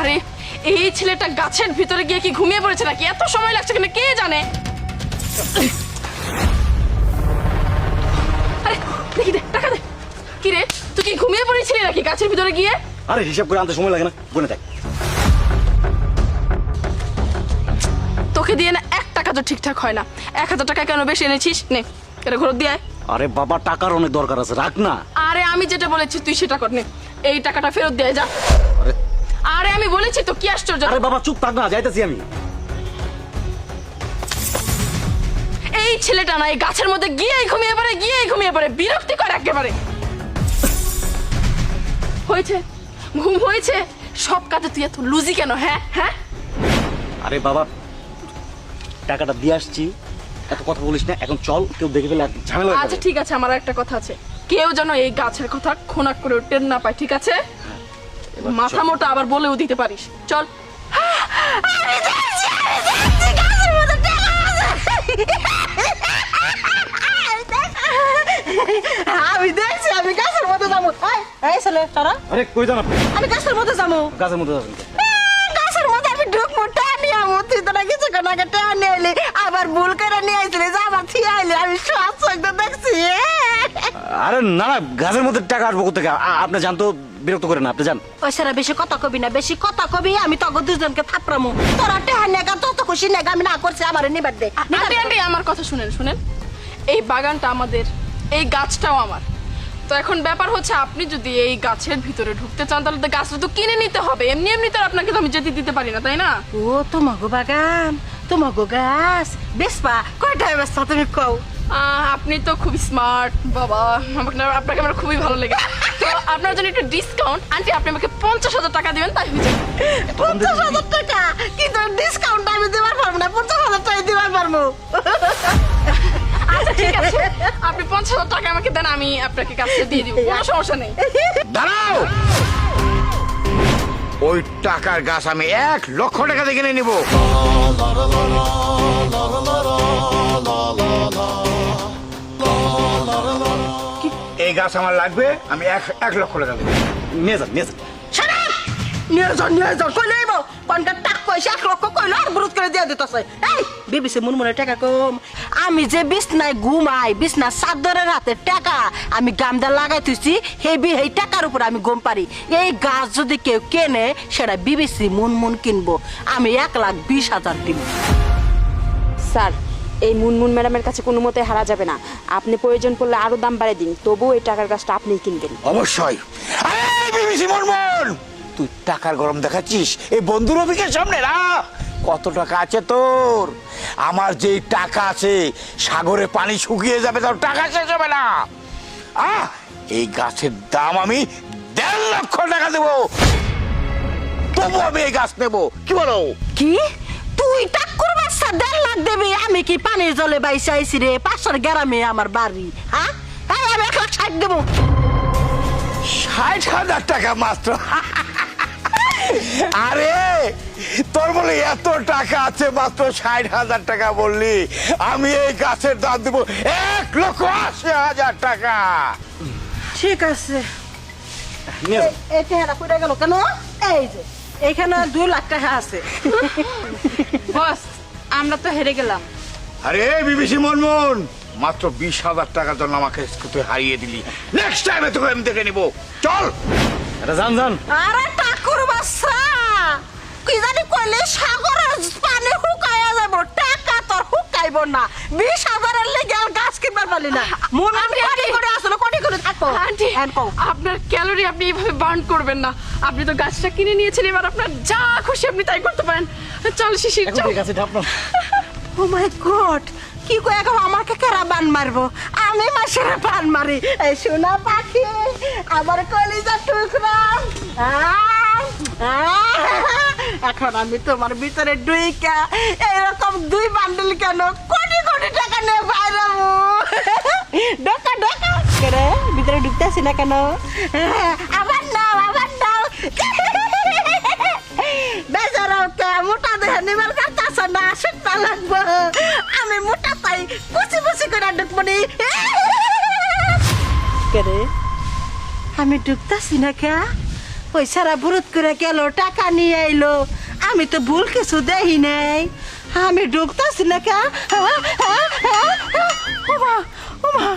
আরে এই ছেলেটা গাছের ভিতরে গিয়ে কি ঘুমিয়ে পড়েছে নাকি? এত সময় লাগছে কিনা? কে জানে? আরে দেখি দে টাকা দে। কি রে তুই কি ঘুমিয়ে পড়েছিলি নাকি গাছের ভিতরে গিয়ে? আরে হিসাব করে আনতে সময় লাগে না। গুনে দেখ। তোকে দিয়ে না এক টাকা তো ঠিকঠাক হয় না। এক হাজার টাকা কেন বেশি এনেছিস? নে এটা ঘর দিয়ে। আরে বাবা টাকার অনেক দরকার আছে রাখ না। আরে আমি যেটা বলেছি তুই সেটা কর নে। এই টাকাটা ফেরত দিয়ে যা। আরে। আরে আমি বলেছি তো কি আশ্চর্য। আরে বাবা চুপ থাক না যাইতেছি আমি। এই ছেলেটা না এই গাছের মধ্যে গিয়েই ঘুমিয়ে পড়ে গিয়েই ঘুমিয়ে পড়ে। বিরক্তি করে একেবারে। হয়েছে ঘুম হয়েছে। সব কাজে তুই এত লুজি কেন হ্যাঁ হ্যাঁ? আরে বাবা টাকাটা দিয়ে আসছি। এত কথা বলিস না এখন চল কেউ দেখে ফেলে ঝামেলা আচ্ছা ঠিক আছে আমার একটা কথা আছে। কেউ যেন এই গাছের কথা খোনাক করে টের না পায় ঠিক আছে? মাথা মোটা আবার বলেও দিতে পারিস। চল। আমি দেখছি আমি গাছের মধ্যে যাব। এই, এই ছেলে তারা? আরে কই যান আপনি? আমি গাছের মধ্যে যাব। গাছের মধ্যে যাবেন গাছের মধ্যে আমি ঢুকবো টানি আমো তুই তোরা কিছু কোন আগে টানি আইলি আবার ভুল করে আরে না না গাছের মধ্যে টাকা আসব কোথেকে? আ- আপনি জান তো বিরক্ত করেন না আপনি জান ওই সারা বেশি কথা কবি না বেশি কথা কবি আমি তখন দুজনকে থাপড়ামু। তোরা টেহা নেগা তত খুশি নেগা আমি না করছি আমার নিবার দে। আন্টি আন্টি আমার কথা শুনেন শুনেন। এই বাগানটা আমাদের এই গাছটাও আমার। তো এখন ব্যাপার হচ্ছে আপনি যদি এই গাছের ভিতরে ঢুকতে চান তাহলে তো গাছটা তো কিনে নিতে হবে। এমনি এমনি তো আর আপনাকে তো আমি যেতে দিতে পারি না তাই না? ও তোমাগো বাগান তোমাগো গাছ। বেসপা কয়টায় ব্যস্ত তুমি কও? আপনি তো খুবই স্মার্ট বাবা। আপনাকে আমার খুবই ভালো লেগে তো আপনার জন্য একটু ডিসকাউন্ট আন্টি, আপনি আমাকে পঞ্চাশ হাজার টাকা দিবেন, তাই হয়ে যাবে পঞ্চাশ হাজার টাকা? কিন্তু ডিসকাউন্ট আমি দিবার পারব না, পঞ্চাশ হাজার টাকা দিবার পারব। আচ্ছা ঠিক আছে। আপনি পঞ্চাশ হাজার টাকা আমাকে দেন, আমি আপনাকে কাজটা দিয়ে দিব। কোনো সমস্যা নেই। দাঁড়াও! ওই টাকার গাছ আমি এক লক্ষ টাকা দিয়ে কিনে নিব। এই গাছ আমার লাগবে আমি এক এক লক্ষ টাকা দেবো। নিয়ে যান নিয়ে যান। নিয়ে যাও কই লইব? কোনটা টাক পয়সা এক লক্ষ কইলো আর বুরুত করে দিয়ে দিতেছে। এই বিবিসি মুনমুনে টাকা কম। আমি যে বিছনায় ঘুমাই বিছনা চাদরের হাতে টাকা আমি গামদা লাগাই তুইছি হেবি এই টাকার উপর আমি গম পারি এই গাছ যদি কেউ কেনে সেটা বিবিসি মুনমুন কিনবো। আমি এক লাখ বিশ হাজার দিব। স্যার এই মুনমুন ম্যাডামের কাছে কোনো মতে হারা যাবে না। আপনি প্রয়োজন পড়লে আরও দাম বাড়িয়ে দিন। তবুও এই টাকার গাছটা আপনিই কিনবেন। অবশ্যই। আরে তুই টাকার গরম দেখাচ্ছিস? এই বন্ধু রবিকের সামনে না? কত টাকা আছে তোর? আমার যেই টাকা আছে সাগরে পানি শুকিয়ে যাবে তোর টাকা শেষ হবে না। আহ এই গাছের দাম আমি দেড় লক্ষ টাকা দেবো। তবু আমি এই গাছ নেব। কি বলো? কি? তুই টাক্কুর বাচ্চা দেড় লাখ দেবি আমি কি পানির জলে বাইসে আইছি রে? পাঁচশোর গ্রামে আমার বাড়ি হ্যাঁ তাই আমি এক লাখ ষাট দেবো। ষাট হাজার টাকা মাত্র? আরে তোর বলে এত টাকা আছে মাত্র ষাট হাজার টাকা বললি। আমি এই গাছের দাম দেবো এক লক্ষ আশি হাজার টাকা। ঠিক আছে। গেল কেন? এই যে এইখানে দুই লাখ টাকা আছে। বস। আমরা তো হেরে গেলাম। আরে বিবিসি মনমন মাত্র বিশ হাজার টাকার জন্য আমাকে তুই হারিয়ে দিলি। নেক্সট টাইমে তোকে আমি দেখে নিবো। চল! এটা যান যান আরে টাকুর বাচ্চা! কি জানি কইলে সাগরের পানি হুকাইয়া যাব টাকা তোর হুকাইব না। বিশ হাজারের লেগে আর গাছ কিনবার পারলি না। মন আমি করে আসলে কোটি হ্যাঁ কও। আপনার ক্যালোরি আপনি এইভাবে বার্ন করবেন না। আপনি তো গাছটা কিনে নিয়েছেন এবার আপনার যা খুশি আপনি তাই করতে পারেন। চল শিশির এখন চল। ঠিক আছে আপনার ও মাই গড কি কই এখন আমাকে কেরা বান মারবো? আমি মাসের বান মারি। এই সোনা পাখি আমার কলিজা টুকরা। এখন আমি তোমার ভিতরে ডুইকা এরকম দুই বান্ডেল কেন কোটি কোটি টাকা নিয়ে বাইরাবো? ডকা ডকা করে, ভিতরে ঢুকতেছি না কেন? আবার নাও আবার নাও। কে মোটা দেহে নিবার কাছে না, শুকনা লাগবো। আমি মোটা পাই কুচি কুচি করে ঢুকবো নি। কে রে আমি ঢুকতাছি না কে? ওই সারা করে গেল টাকা নিয়ে আইলো আমি তো ভুল কিছু দেখি নাই। আমি ঢুকতাছি না কে? ওমা ওমা